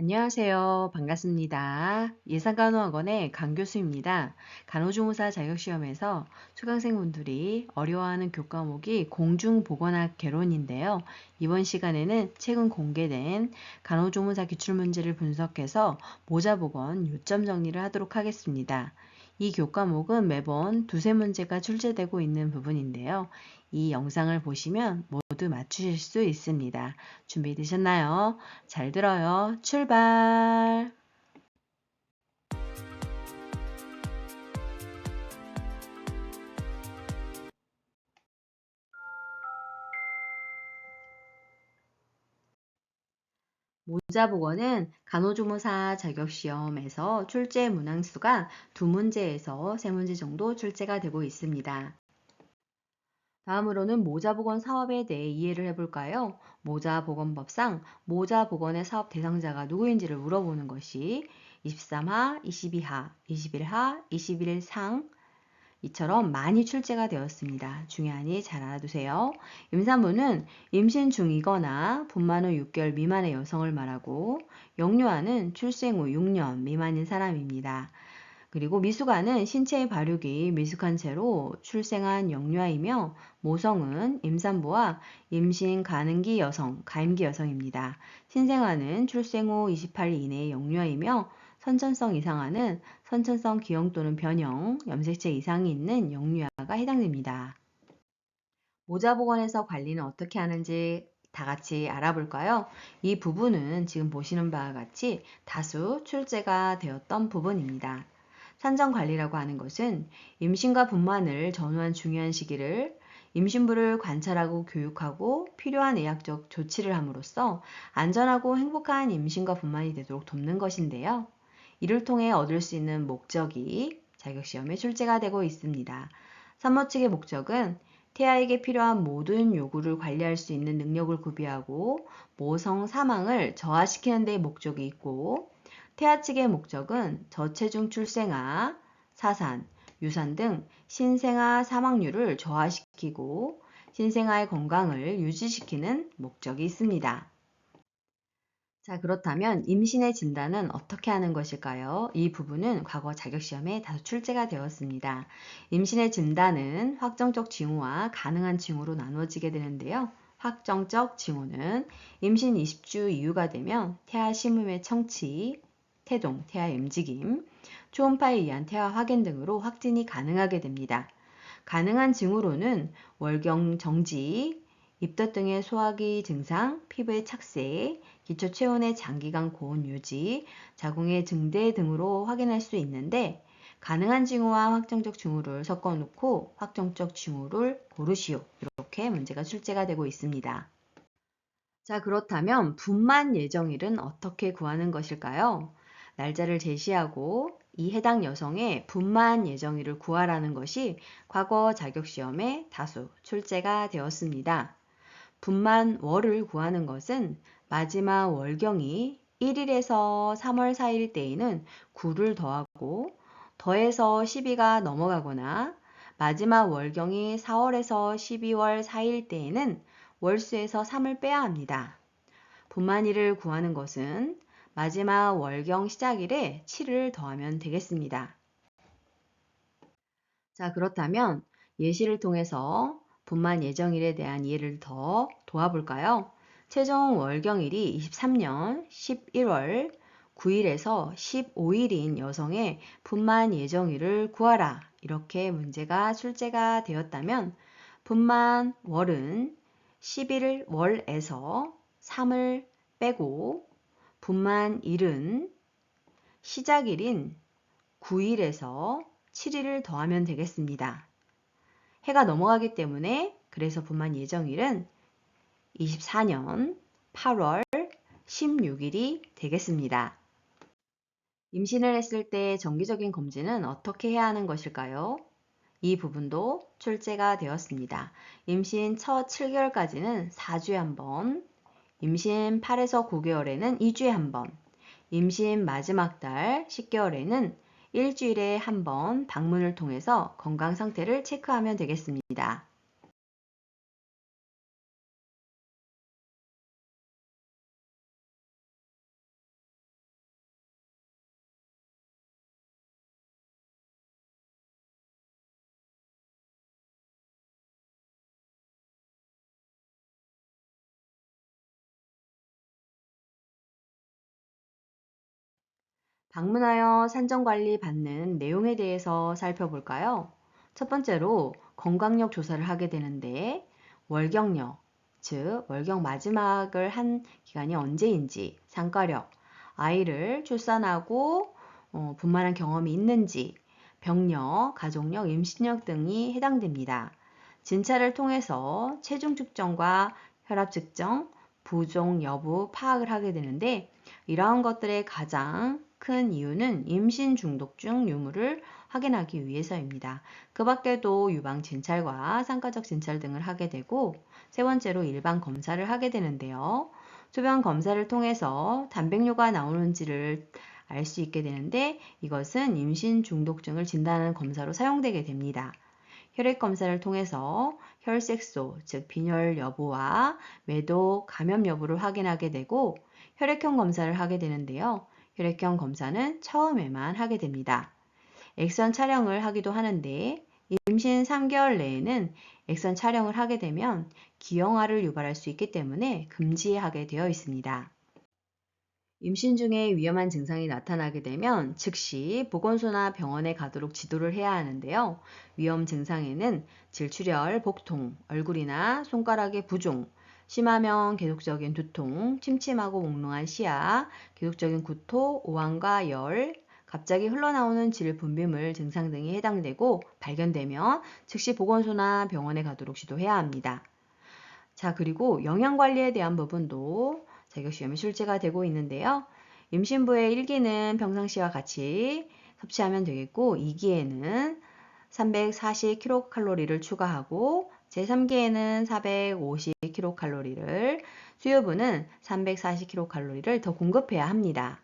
안녕하세요. 반갑습니다. 예산간호학원의 강 교수입니다. 간호조무사 자격시험에서 수강생분들이 어려워하는 교과목이 공중보건학 개론인데요. 이번 시간에는 최근 공개된 간호조무사 기출문제를 분석해서 모자보건 요점 정리를 하도록 하겠습니다. 이 교과목은 매번 두세 문제가 출제되고 있는 부분인데요. 이 영상을 보시면 모두 맞추실 수 있습니다. 준비되셨나요? 잘 들어요. 출발! 모자보건은 간호조무사 자격시험에서 출제 문항수가 두 문제에서 세 문제 정도 출제가 되고 있습니다. 다음으로는 모자보건 사업에 대해 이해를 해볼까요? 모자보건법상 모자보건의 사업 대상자가 누구인지를 물어보는 것이 23하, 22하, 21하, 21상, 이처럼 많이 출제가 되었습니다. 중요하니 잘 알아두세요. 임산부는 임신 중이거나 분만 후 6개월 미만의 여성을 말하고 영유아는 출생 후 6년 미만인 사람입니다. 그리고 미숙아는 신체의 발육이 미숙한 채로 출생한 영유아이며 모성은 임산부와 임신 가능기 여성, 가임기 여성입니다. 신생아는 출생 후 28일 이내의 영유아이며 선천성 이상화는 선천성 기형 또는 변형, 염색체 이상이 있는 영유아가 해당됩니다. 모자보건에서 관리는 어떻게 하는지 다 같이 알아볼까요? 이 부분은 지금 보시는 바와 같이 다수 출제가 되었던 부분입니다. 산정관리라고 하는 것은 임신과 분만을 전후한 중요한 시기를 임신부를 관찰하고 교육하고 필요한 의학적 조치를 함으로써 안전하고 행복한 임신과 분만이 되도록 돕는 것인데요. 이를 통해 얻을 수 있는 목적이 자격시험에 출제가 되고 있습니다. 산모 측의 목적은 태아에게 필요한 모든 요구를 관리할 수 있는 능력을 구비하고 모성 사망을 저하시키는 데 목적이 있고 태아 측의 목적은 저체중 출생아, 사산, 유산 등 신생아 사망률을 저하시키고 신생아의 건강을 유지시키는 목적이 있습니다. 자, 그렇다면 임신의 진단은 어떻게 하는 것일까요? 이 부분은 과거 자격시험에 다소 출제가 되었습니다. 임신의 진단은 확정적 징후와 가능한 징후로 나누어지게 되는데요. 확정적 징후는 임신 20주 이후가 되면 태아 심음의 청취, 태동, 태아의 움직임, 초음파에 의한 태아 확인 등으로 확진이 가능하게 됩니다. 가능한 징후로는 월경 정지, 입덧 등의 소화기 증상, 피부의 착색, 기초 체온의 장기간 고온 유지, 자궁의 증대 등으로 확인할 수 있는데 가능한 징후와 확정적 징후를 섞어 놓고 확정적 징후를 고르시오. 이렇게 문제가 출제가 되고 있습니다. 자, 그렇다면 분만 예정일은 어떻게 구하는 것일까요? 날짜를 제시하고 이 해당 여성의 분만 예정일을 구하라는 것이 과거 자격시험에 다수 출제가 되었습니다. 분만 월을 구하는 것은 마지막 월경이 1일에서 3월 4일 때에는 9를 더하고 더해서 12가 넘어가거나 마지막 월경이 4월에서 12월 4일 때에는 월수에서 3을 빼야 합니다. 분만일을 구하는 것은 마지막 월경 시작일에 7을 더하면 되겠습니다. 자, 그렇다면 예시를 통해서 분만 예정일에 대한 이해를 더 도와볼까요? 최종 월경일이 23년 11월 9일에서 15일인 여성의 분만 예정일을 구하라. 이렇게 문제가 출제가 되었다면 분만 월은 11월 월에서 3을 빼고 분만 일은 시작일인 9일에서 7일을 더하면 되겠습니다. 해가 넘어가기 때문에 그래서 분만 예정일은 24년 8월 16일이 되겠습니다. 임신을 했을 때 정기적인 검진은 어떻게 해야 하는 것일까요? 이 부분도 출제가 되었습니다. 임신 첫 7개월까지는 4주에 한 번, 임신 8에서 9개월에는 2주에 한 번, 임신 마지막 달 10개월에는 일주일에 한 번 방문을 통해서 건강 상태를 체크하면 되겠습니다. 방문하여 산정관리 받는 내용에 대해서 살펴볼까요? 첫 번째로 건강력 조사를 하게 되는데 월경력, 즉 월경 마지막을 한 기간이 언제인지, 상가력, 아이를 출산하고 어, 분만한 경험이 있는지, 병력, 가족력, 임신력 등이 해당됩니다. 진찰을 통해서 체중 측정과 혈압 측정, 부종 여부 파악을 하게 되는데 이러한 것들의 가장 큰 이유는 임신 중독증 유무를 확인하기 위해서입니다. 그 밖에도 유방 진찰과 상가적 진찰 등을 하게 되고 세 번째로 일반 검사를 하게 되는데요. 소변 검사를 통해서 단백뇨가 나오는지를 알 수 있게 되는데 이것은 임신 중독증을 진단하는 검사로 사용되게 됩니다. 혈액 검사를 통해서 혈색소, 즉 빈혈 여부와 매도, 감염 여부를 확인하게 되고 혈액형 검사를 하게 되는데요. 혈액형 검사는 처음에만 하게 됩니다. 액선 촬영을 하기도 하는데 임신 3개월 내에는 액선 촬영을 하게 되면 기형아를 유발할 수 있기 때문에 금지하게 되어 있습니다. 임신 중에 위험한 증상이 나타나게 되면 즉시 보건소나 병원에 가도록 지도를 해야 하는데요. 위험 증상에는 질출혈, 복통, 얼굴이나 손가락의 부종, 심하면 계속적인 두통, 침침하고 몽롱한 시야, 계속적인 구토, 오한과 열, 갑자기 흘러나오는 질 분비물 증상 등이 해당되고 발견되면 즉시 보건소나 병원에 가도록 지도해야 합니다. 자, 그리고 영양관리에 대한 부분도 자격시험에 출제가 되고 있는데요. 임신부의 1기는 평상시와 같이 섭취하면 되겠고 2기에는 340kcal를 추가하고 제3기에는 450kcal를 수요부는 340kcal를 더 공급해야 합니다.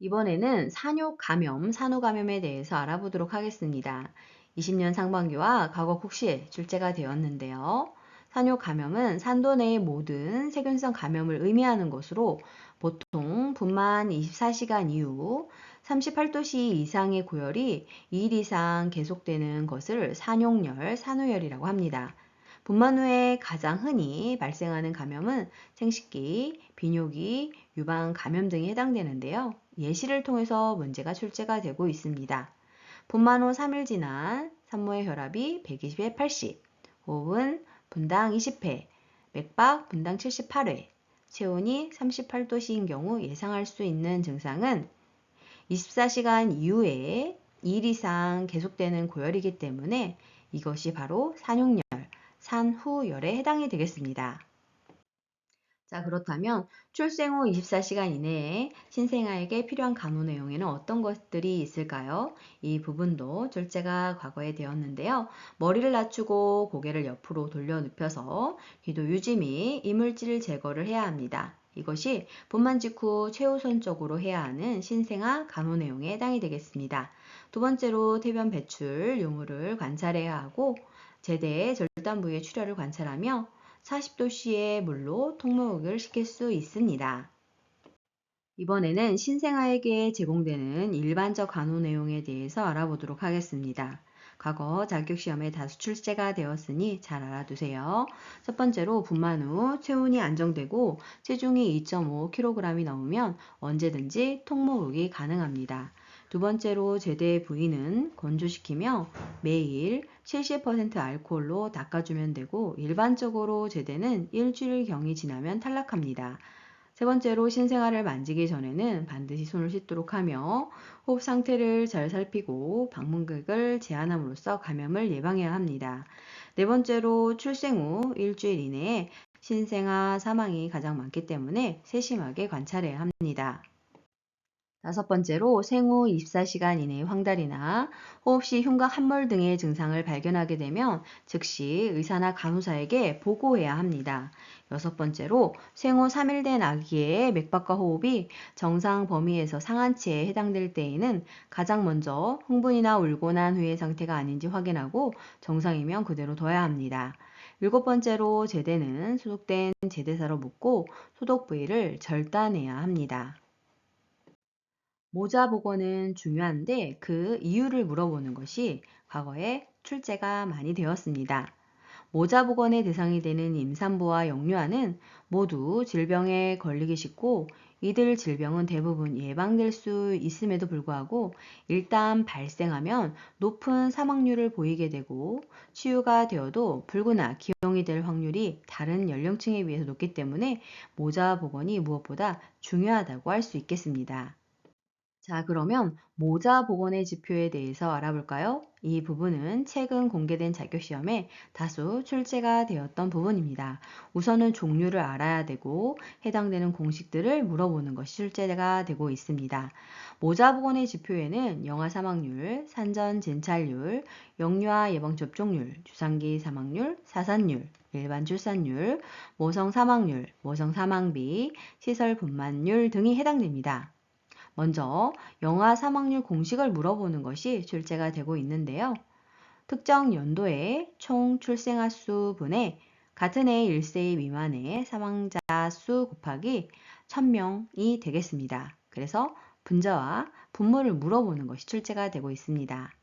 이번에는 산욕 감염, 산후 감염에 대해서 알아보도록 하겠습니다. 20년 상반기와 과거 국시에 출제가 되었는데요. 산욕 감염은 산도 내의 모든 세균성 감염을 의미하는 것으로 보통 분만 24시간 이후 38도씨 이상의 고열이 2일 이상 계속되는 것을 산욕열, 산후열이라고 합니다. 분만 후에 가장 흔히 발생하는 감염은 생식기, 비뇨기, 유방 감염 등이 해당되는데요. 예시를 통해서 문제가 출제가 되고 있습니다. 분만 후 3일 지난 산모의 혈압이 120에 80, 호흡은 분당 20회, 맥박 분당 78회, 체온이 38도씨인 경우 예상할 수 있는 증상은 24시간 이후에 2일 이상 계속되는 고열이기 때문에 이것이 바로 산육열, 산후열에 해당이 되겠습니다. 자, 그렇다면 출생 후 24시간 이내에 신생아에게 필요한 간호 내용에는 어떤 것들이 있을까요? 이 부분도 출제가 과거에 되었는데요. 머리를 낮추고 고개를 옆으로 돌려 눕혀서 기도 유지 및 이물질 제거를 해야 합니다. 이것이 분만 직후 최우선적으로 해야 하는 신생아 간호 내용에 해당이 되겠습니다. 두 번째로 태변 배출 유무를 관찰해야 하고 제대의 절단 부위의 출혈을 관찰하며 40도씨의 물로 통목을 시킬 수 있습니다. 이번에는 신생아에게 제공되는 일반적 간호 내용에 대해서 알아보도록 하겠습니다. 과거 자격시험에 다수 출제가 되었으니 잘 알아두세요. 첫 번째로 분만 후 체온이 안정되고 체중이 2.5kg이 넘으면 언제든지 통모육이 가능합니다. 두 번째로 제대 부위는 건조시키며 매일 70% 알코올로 닦아주면 되고 일반적으로 제대는 일주일경이 지나면 탈락합니다. 세 번째로 신생아를 만지기 전에는 반드시 손을 씻도록 하며 호흡 상태를 잘 살피고 방문객을 제한함으로써 감염을 예방해야 합니다. 네 번째로 출생 후 일주일 이내에 신생아 사망이 가장 많기 때문에 세심하게 관찰해야 합니다. 다섯 번째로 생후 24시간 이내의 황달이나 호흡시 흉곽 함몰 등의 증상을 발견하게 되면 즉시 의사나 간호사에게 보고해야 합니다. 여섯 번째로 생후 3일 된 아기의 맥박과 호흡이 정상 범위에서 상한치에 해당될 때에는 가장 먼저 흥분이나 울고 난 후의 상태가 아닌지 확인하고 정상이면 그대로 둬야 합니다. 일곱 번째로 제대는 소독된 제대사로 묶고 소독 부위를 절단해야 합니다. 모자 복원은 중요한데 그 이유를 물어보는 것이 과거에 출제가 많이 되었습니다. 모자보건의 대상이 되는 임산부와 영유아는 모두 질병에 걸리기 쉽고 이들 질병은 대부분 예방될 수 있음에도 불구하고 일단 발생하면 높은 사망률을 보이게 되고 치유가 되어도 불구나 기용이 될 확률이 다른 연령층에 비해서 높기 때문에 모자 보건이 무엇보다 중요하다고 할 수 있겠습니다. 자, 그러면 모자 보건의 지표에 대해서 알아볼까요? 이 부분은 최근 공개된 자격시험에 다수 출제가 되었던 부분입니다. 우선은 종류를 알아야 되고 해당되는 공식들을 물어보는 것이 출제가 되고 있습니다. 모자 보건의 지표에는 영아 사망률, 산전 진찰률, 영유아 예방 접종률, 주상기 사망률, 사산율, 일반 출산율, 모성 사망률, 모성 사망비, 시설 분만율 등이 해당됩니다. 먼저 영아 사망률 공식을 물어보는 것이 출제가 되고 있는데요. 특정 연도의 총 출생아 수 분의 같은 해 1세 미만의 사망자 수 곱하기 1000명이 되겠습니다. 그래서 분자와 분모를 물어보는 것이 출제가 되고 있습니다.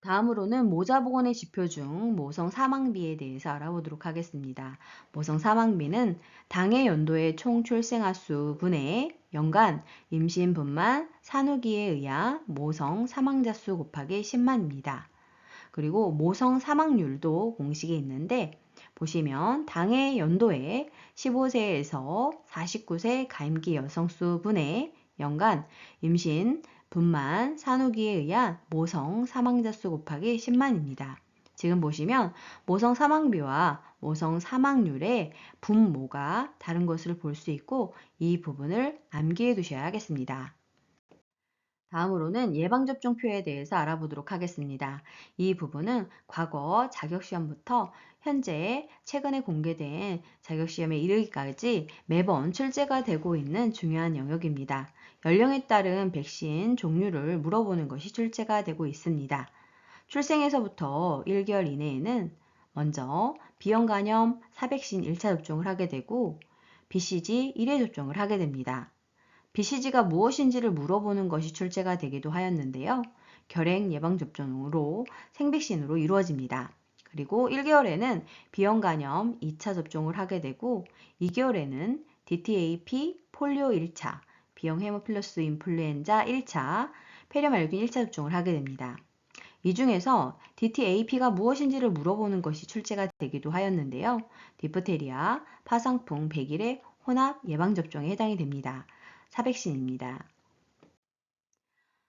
다음으로는 모자보건의 지표 중 모성 사망비에 대해서 알아보도록 하겠습니다. 모성 사망비는 당해 연도의 총 출생아 수 분의 연간 임신 분만 산후기에 의한 모성 사망자 수 곱하기 10만입니다. 그리고 모성 사망률도 공식이 있는데 보시면 당해 연도에 15세에서 49세 가임기 여성 수 분의 연간 임신 분만 산후기에 의한 모성 사망자 수 곱하기 10만입니다. 지금 보시면 모성 사망비와 모성 사망률의 분모가 다른 것을 볼 수 있고 이 부분을 암기해 두셔야겠습니다. 다음으로는 예방접종표에 대해서 알아보도록 하겠습니다. 이 부분은 과거 자격시험부터 현재 최근에 공개된 자격시험에 이르기까지 매번 출제가 되고 있는 중요한 영역입니다. 연령에 따른 백신 종류를 물어보는 것이 출제가 되고 있습니다. 출생에서부터 1개월 이내에는 먼저 비형 간염 4백신 1차 접종을 하게 되고 BCG 1회 접종을 하게 됩니다. BCG가 무엇인지를 물어보는 것이 출제가 되기도 하였는데요. 결핵 예방 접종으로 생백신으로 이루어집니다. 그리고 1개월에는 비형 간염 2차 접종을 하게 되고 2개월에는 DTAP 폴리오 1차, B형 헤모필러스 인플루엔자 1차, 폐렴 알균 1차 접종을 하게 됩니다. 이 중에서 DTAP가 무엇인지를 물어보는 것이 출제가 되기도 하였는데요. 디프테리아, 파상풍 100일의 혼합 예방접종에 해당이 됩니다. 사백신입니다.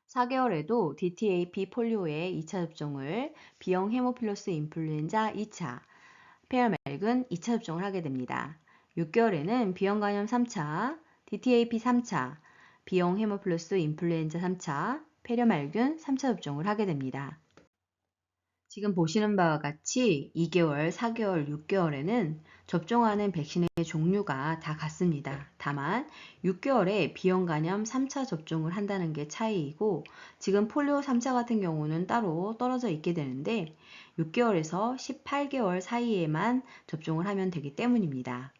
4개월에도 DTAP 폴리오의 2차 접종을 B형 헤모필러스 인플루엔자 2차, 폐렴알균 2차 접종을 하게 됩니다. 6개월에는 B형 간염 3차, DTAP 3차, B형 헤모플러스 인플루엔자 3차, 폐렴알균 3차 접종을 하게 됩니다. 지금 보시는 바와 같이 2개월, 4개월, 6개월에는 접종하는 백신의 종류가 다 같습니다. 다만 6개월에 비형 간염 3차 접종을 한다는 게 차이이고 지금 폴리오 3차 같은 경우는 따로 떨어져 있게 되는데 6개월에서 18개월 사이에만 접종을 하면 되기 때문입니다.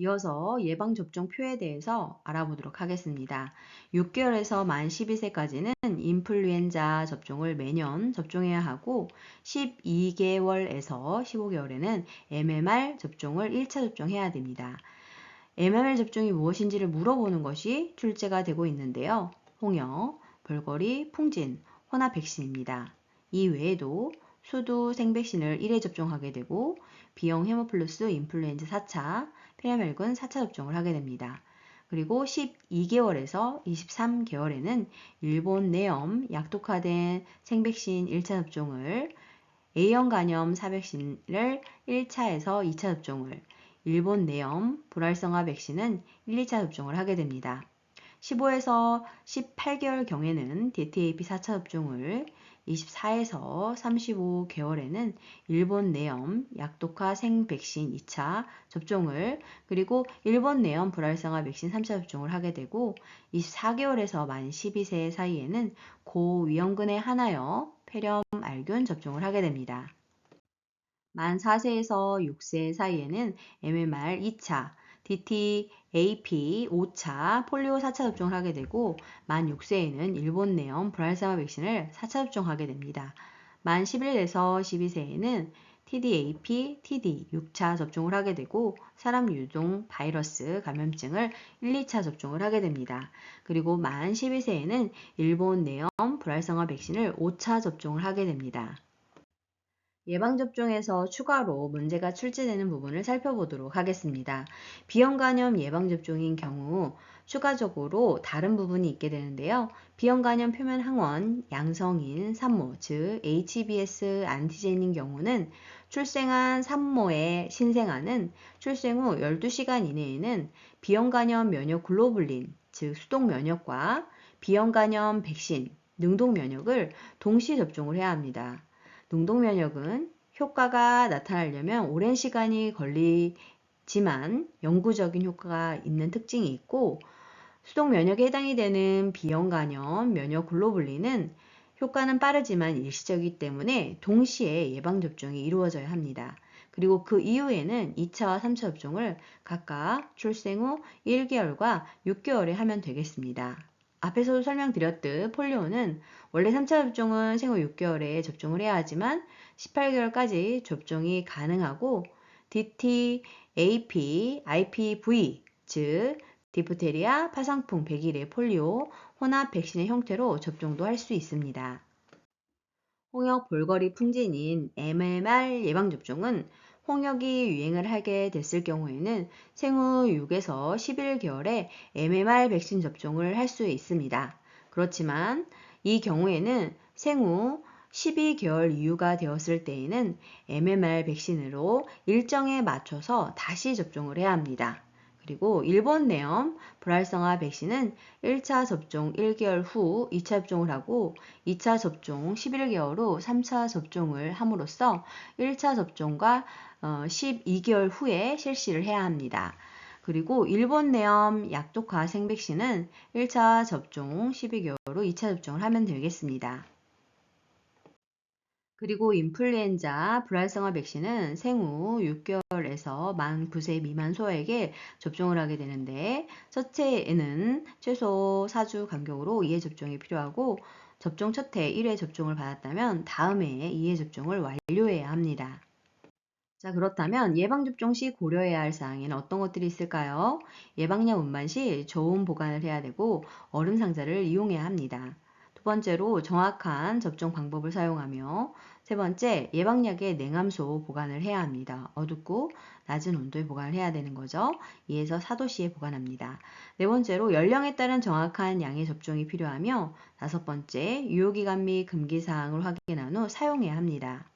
이어서 예방접종표에 대해서 알아보도록 하겠습니다. 6개월에서 만 12세까지는 인플루엔자 접종을 매년 접종해야 하고 12개월에서 15개월에는 MMR 접종을 1차 접종해야 됩니다. MMR 접종이 무엇인지를 물어보는 것이 출제가 되고 있는데요. 홍역, 벌거리, 풍진, 혼합 백신입니다. 이 외에도 수두 생백신을 1회 접종하게 되고 B형 헤모플러스 인플루엔자 4차, 폐렴혈군 4차 접종을 하게 됩니다. 그리고 12개월에서 23개월에는 일본 내염 약독화된 생백신 1차 접종을 A형 간염 4백신을 1차에서 2차 접종을 일본 내염 불활성화 백신은 1, 2차 접종을 하게 됩니다. 15에서 18개월 경에는 DTAP 4차 접종을 24에서 35개월에는 일본 내염 약독화 생백신 2차 접종을 그리고 일본 내염 불활성화 백신 3차 접종을 하게 되고 24개월에서 만 12세 사이에는 고위험군에 한하여 폐렴 알균 접종을 하게 됩니다. 만 4세에서 6세 사이에는 MMR 2차, DTAP 5차 폴리오 4차 접종을 하게 되고 만 6세에는 일본 내염 불활성화 백신을 4차 접종하게 됩니다. 만 11에서 12세에는 TDAP, TD 6차 접종을 하게 되고 사람 유동 바이러스 감염증을 1, 2차 접종을 하게 됩니다. 그리고 만 12세에는 일본 내염 불활성화 백신을 5차 접종을 하게 됩니다. 예방접종에서 추가로 문제가 출제되는 부분을 살펴보도록 하겠습니다. 비형 간염 예방접종인 경우 추가적으로 다른 부분이 있게 되는데요. 비형 간염 표면 항원 양성인 산모, 즉 HBS 안티젠인 경우는 출생한 산모의 신생아는 출생 후 12시간 이내에는 비형 간염 면역 글로불린, 즉 수동 면역과 비형 간염 백신, 능동 면역을 동시 접종을 해야 합니다. 능동 면역은 효과가 나타나려면 오랜 시간이 걸리지만 영구적인 효과가 있는 특징이 있고 수동 면역에 해당이 되는 비형 간염 면역 글로불린은 효과는 빠르지만 일시적이기 때문에 동시에 예방 접종이 이루어져야 합니다. 그리고 그 이후에는 2차와 3차 접종을 각각 출생 후 1개월과 6개월에 하면 되겠습니다. 앞에서도 설명드렸듯 폴리오는 원래 3차 접종은 생후 6개월에 접종을 해야 하지만 18개월까지 접종이 가능하고 DT, AP, IPV, 즉 디프테리아, 파상풍, 백일의 폴리오, 혼합 백신의 형태로 접종도 할 수 있습니다. 홍역 볼거리 풍진인 MMR 예방접종은 홍역이 유행을 하게 됐을 경우에는 생후 6에서 11개월에 MMR 백신 접종을 할 수 있습니다. 그렇지만 이 경우에는 생후 12개월 이후가 되었을 때에는 MMR 백신으로 일정에 맞춰서 다시 접종을 해야 합니다. 그리고 일본 내염 불활성화 백신은 1차 접종 1개월 후 2차 접종을 하고 2차 접종 11개월 후 3차 접종을 함으로써 1차 접종과 12개월 후에 실시를 해야 합니다. 그리고 일본 내염 약독화 생백신은 1차 접종 12개월 후 2차 접종을 하면 되겠습니다. 그리고 인플루엔자 불활성화 백신은 생후 6개월에서 만 9세 미만 소에게 접종을 하게 되는데 첫째에는 최소 4주 간격으로 2회 접종이 필요하고 접종 첫 해 1회 접종을 받았다면 다음 해에 2회 접종을 완료해야 합니다. 자, 그렇다면 예방접종 시 고려해야 할 사항에는 어떤 것들이 있을까요? 예방약 운반 시 저온 보관을 해야 되고 얼음 상자를 이용해야 합니다. 두 번째로 정확한 접종 방법을 사용하며 세 번째 예방약의 냉암소 보관을 해야 합니다. 어둡고 낮은 온도에 보관을 해야 되는 거죠. 2에서 4도씨에 보관합니다. 네 번째로 연령에 따른 정확한 양의 접종이 필요하며 다섯 번째 유효기간 및 금기사항을 확인한 후 사용해야 합니다.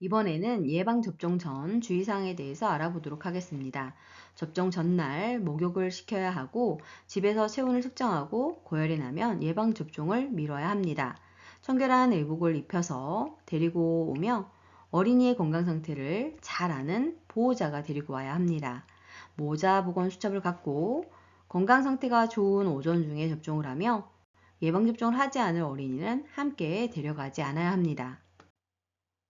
이번에는 예방접종 전 주의사항에 대해서 알아보도록 하겠습니다. 접종 전날 목욕을 시켜야 하고 집에서 체온을 측정하고 고열이 나면 예방접종을 미뤄야 합니다. 청결한 의복을 입혀서 데리고 오며 어린이의 건강 상태를 잘 아는 보호자가 데리고 와야 합니다. 모자 보건 수첩을 갖고 건강 상태가 좋은 오전 중에 접종을 하며 예방접종을 하지 않을 어린이는 함께 데려가지 않아야 합니다.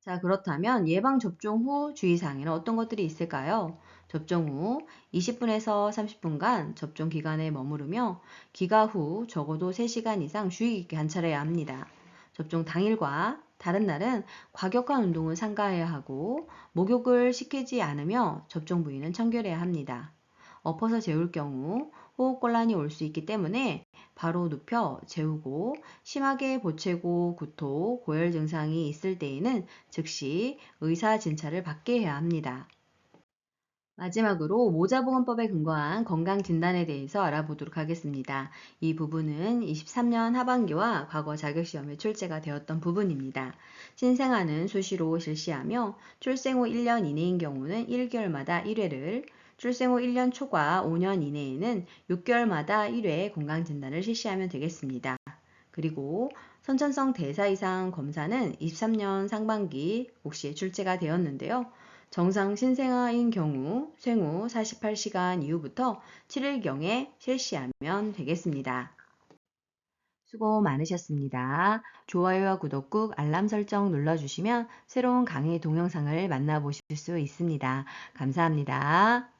자, 그렇다면 예방접종 후 주의사항에는 어떤 것들이 있을까요? 접종 후 20분에서 30분간 접종 기간에 머무르며 기가 후 적어도 3시간 이상 주의 깊게 관찰해야 합니다. 접종 당일과 다른 날은 과격한 운동을 삼가해야 하고 목욕을 시키지 않으며 접종 부위는 청결해야 합니다. 엎어서 재울 경우 호흡곤란이 올 수 있기 때문에 바로 눕혀 재우고 심하게 보채고 구토, 고열 증상이 있을 때에는 즉시 의사 진찰을 받게 해야 합니다. 마지막으로 모자보건법에 근거한 건강 진단에 대해서 알아보도록 하겠습니다. 이 부분은 23년 하반기와 과거 자격시험에 출제가 되었던 부분입니다. 신생아는 수시로 실시하며 출생 후 1년 이내인 경우는 1개월마다 1회를 출생 후 1년 초과 5년 이내에는 6개월마다 1회 건강진단을 실시하면 되겠습니다. 그리고 선천성 대사 이상 검사는 23년 상반기 혹시 출제가 되었는데요. 정상 신생아인 경우 생후 48시간 이후부터 7일경에 실시하면 되겠습니다. 수고 많으셨습니다. 좋아요와 구독 꾹 알람 설정 눌러주시면 새로운 강의 동영상을 만나보실 수 있습니다. 감사합니다.